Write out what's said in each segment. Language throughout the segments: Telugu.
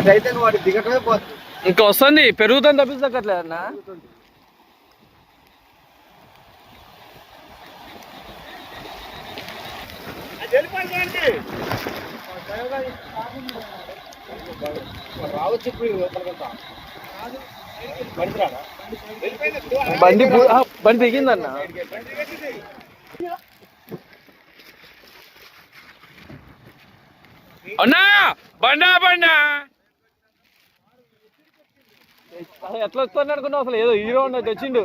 అటైతే నువ్వు అటు దిగటమే పోతుంది. ఇంకా వస్తుంది పెరుగుతుంది తప్పించక్కర్లేదు అన్న. రావచ్చు ఇప్పుడు బండి బండి దిగిందన్న. అన్నా బండా బండా. అసలు ఎట్లా వస్తాను అనుకున్నావు? అసలు ఏదో హీరో ఉన్నట్టు వచ్చిండు.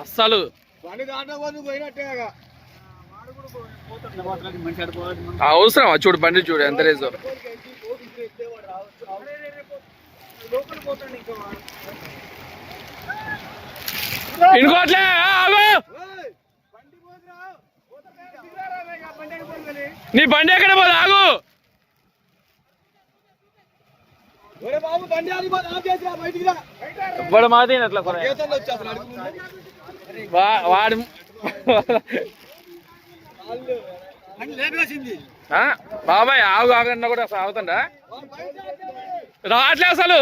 అస్సలు. అవసరం చూడు బండి చూడు ఎంత రేజో ఇంకోట్లే నీ బండి ఎక్కడ పోదు? ఆగు. ఇప్పుడు మాది అట్లా వాడు? బాబాయ్ ఆగు ఆగన్నా కూడా అసలు ఆగుతుందా రావట్లే అసలు.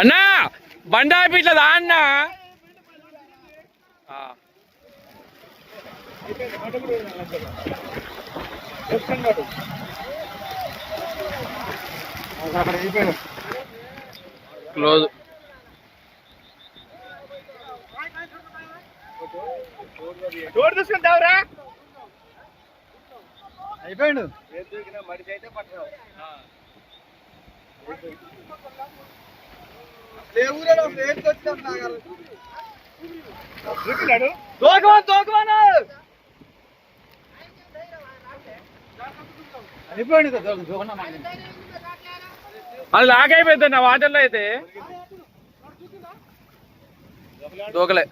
అన్నా బండి ఆపి ఇట్లా దా ఆ. అక్కడ అయిపోయాడు క్లోజ్. డోర్ చూసుకుంటావురా అయిపోయాడు. మడిచి అయితే నాగారు అది లాక్ అయిపోయింది నా వాటర్లో అయితే. దూకలే.